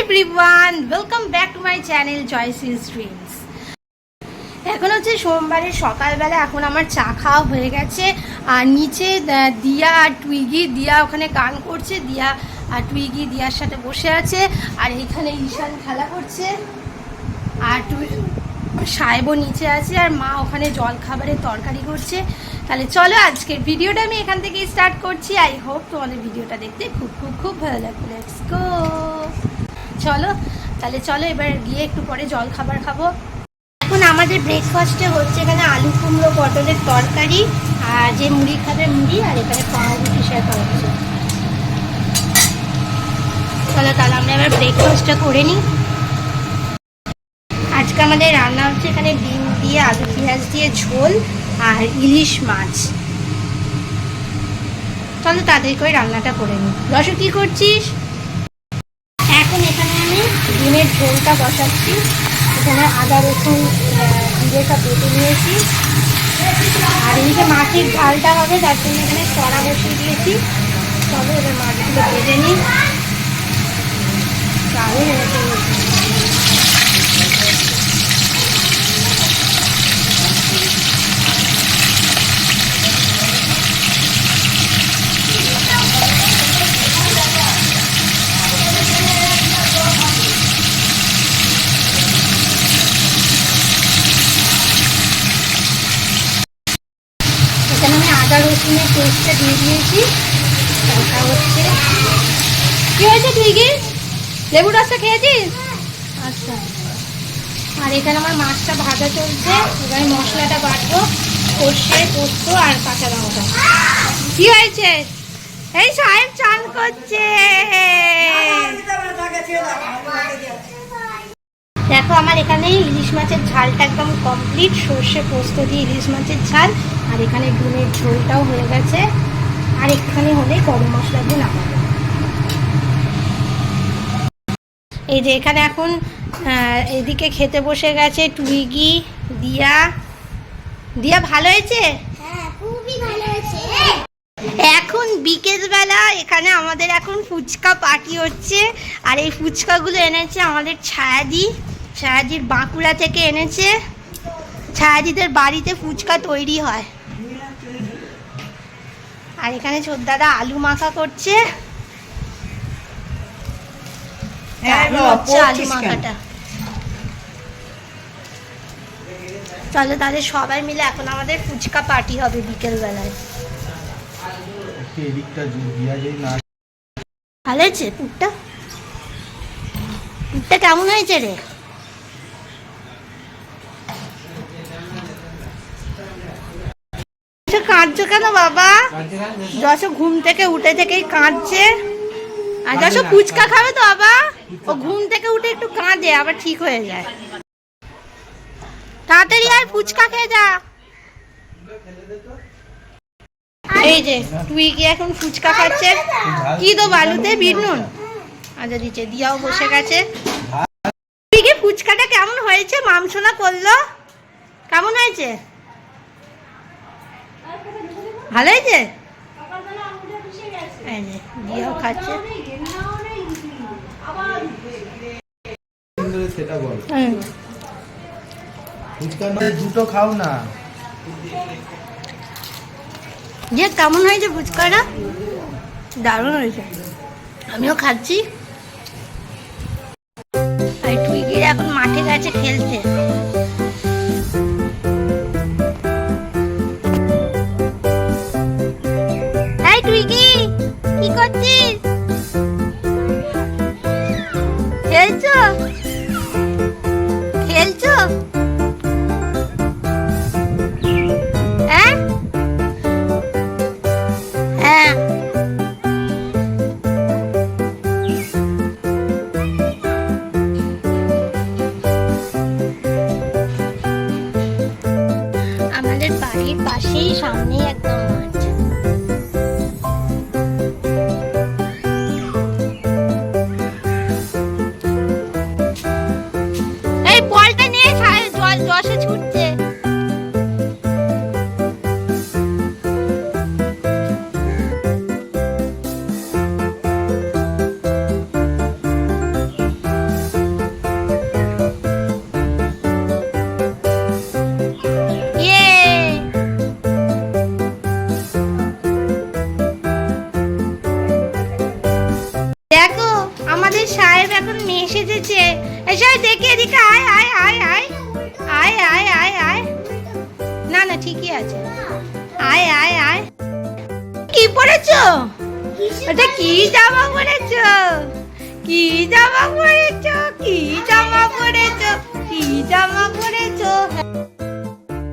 Everyone welcome back to my channel জয়সিস dreams এখন হচ্ছে সোমবারের সকালবেলা এখন আমার চা খাওয়া হয়ে গেছে। আর নিচে দিয়া আর টুইগি, দিয়া ওখানে গান করছে, দিয়া আর টুইগি দিয়ার সাথে বসে আছে। আর এখানে ঈশান খেলা করছে। আর সাহেবও নিচে আছে আর মা ওখানে জল খাবারের তরকারি করছে। তাহলে চলো আজকের ভিডিওটা আমি এখান থেকে স্টার্ট করছি। আই হোপ তোমাদের ভিডিওটা দেখতে খুব খুব খুব ভালো লাগবে। লেটস গো চলো, তাহলে চলো এবার গিয়ে একটু পরে জল খাবার খাব। এখন আমাদের ব্রেকফাস্টে হচ্ছে এখানে আলু কুমড়ো, পটলের তরকারি, আর যে মুড়ি খাবে মুড়ি, আর এখানে পাউরুটি শেখা হচ্ছে। চলো তাহলে আমরা এবার ব্রেকফাস্টটা করে নিই। আজকে আমাদের রান্না হচ্ছে এখানে ডিম দিয়ে আলু পেঁয়াজ দিয়ে ঝোল, আর ইলিশ মাছ। চলো তাদের করে রান্নাটা করে নিই। রসু কি করছিস? ডিমের ঝোলটা বসাচ্ছি। এখানে আদা, রসুন জিরেটা বেটে নিয়েছি। আর এদিকে মাটির ঝালটা হবে, তার জন্য এখানে চড়া বসিয়ে দিয়েছি। তবে এবার মাছগুলো ভেজে নিই। দারুণ হয়েছে এখানে আমি আদা রসুনের পেস্টটা দিয়ে দিয়েছি। ওটা হচ্ছে। কি হয়েছে ঠিকই লেবু রসটা খেয়েছিস? আচ্ছা। আর এখানে আমার মাছটা ভাজা চলছে। এবারে মশলাটা বাটবো। সর্ষে পোস্ত আর কাঁচা লঙ্কা। কি হয়েছে? এই সাহেব চান করছে। দেখো আমার এখানে ইলিশ মাছের ঝালটা একদম কমপ্লিট সর্ষে পোস্ত দিয়ে ইলিশ মাছের ঝাল। আর এখানে ডিমের ঝোলটাও হয়ে গেছে। আর এখানে হলে গরম মশলা দিয়ে নামাবো। এই যে এখানে এখন এদিকে খেতে বসে গেছে টুইগি দিয়া। দিয়া ভালো হয়েছে? হ্যাঁ ভালো হয়েছে। এখন বিকেলবেলা এখানে আমাদের এখন ফুচকা পার্টি হচ্ছে। আর এই ফুচকাগুলো এনেছে আমাদের ছায়াদি। ছায়াদির বাঁকুড়া থেকে এনেছে। ছায়াদিদের বাড়িতে ফুচকা তৈরি হয়। আর এখানে দাদা আলু মাখা করছে। আলু মাখাটা। চলো তাহলে সবাই মিলে এখন আমাদের ফুচকা পার্টি হবে বিকেলবেলায়। ভালো হয়েছে পুরটা? পুরটা কেমন হয়েছে রে আচ্ছা, কাঁদছো কেন বাবা? যশ ঘুম থেকে উঠে থেকেই কাঁদছে। আর যশ ফুচকা খাবে তো বাবা? ও ঘুম থেকে উঠে একটু কাঁদে আবার ঠিক হয়ে যায়। তাড়াতাড়ি আর ফুচকা খেয়ে যা। এই যে তুই কি এখন ফুচকা খাচ্ছে কি তো বালুতে বিনুন আচ্ছা দিচ্ছে দিয়াও বসে গেছে। তুই কি ফুচকাটা কেমন হয়েছে? মামসোনা করল? কেমন হয়েছে? ভালো হয়েছে? দিয়াও খাচ্ছে। সেটা বল। দুটো খাও না। যে কেমন হয়েছে ফুচকাটা? দারুণ হয়েছে। আমিও খাচ্ছি। আর টুইগির এখন মাঠে গেছে খেলতে। একদম এসে দেখে এদিকে আয় আয় আয় আয়। আয় আয় আয় আয়। না না, ঠিকই আছে। আয় আয় আয়। কি পড়েছো? এটা কি জামা পড়েছো? কি জামা পড়েছো? কি জামা পড়েছ? কি জামা পড়েছো?